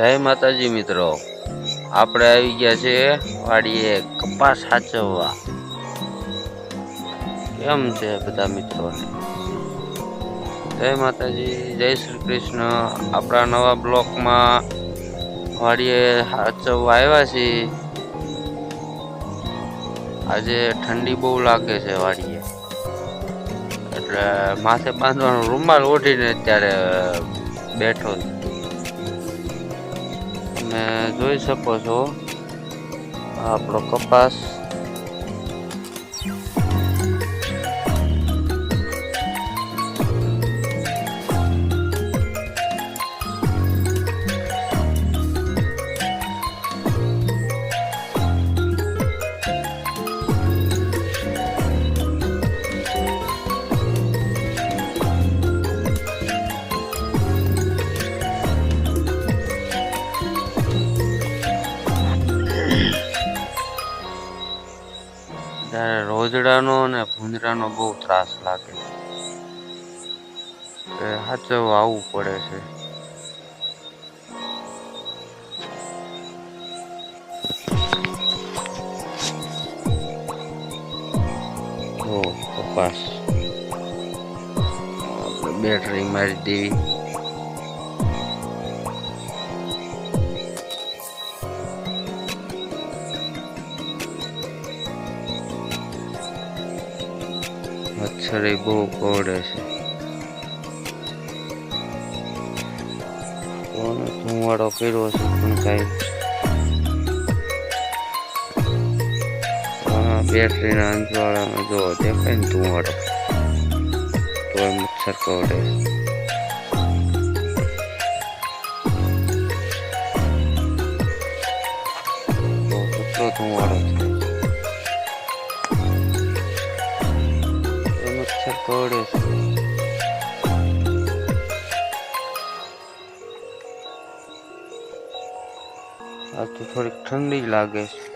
જય માતાજી મિત્રો. આપણે આવી ગયા છે વાડીએ કપાસ સાચવવા. કેમ છે બધા મિત્રોને જય માતાજી, જય શ્રી કૃષ્ણ. આપણા નવા બ્લોકમાં વાડીએ સાચવવા આવ્યા છીએ. આજે ઠંડી બહુ લાગે છે વાડીએ. એટલે માથે બાંધવાનો રૂમાલ ઓઢીને અત્યારે બેઠો છું. તમે જોઈ શકો છો. આપણો કપાસ. ત્યારે રોજડાનો અને ભૂંજરાનો બહુ ત્રાસ લાગે એ સાચવવા આવવું પડે છે. કપાસ. બેટરી મારી દેવી મચ્છર એ બહુ પડે છે. કોને ધુવાડો કર્યો છે પણ કાંઈ બેટરીના અંજવાળામાં જો દેખાય ને ધુવાડો તો મચ્છર કરડે ધુવાડો છે એ મચ્છર છે આ તો થોડીક ઠંડી લાગે છે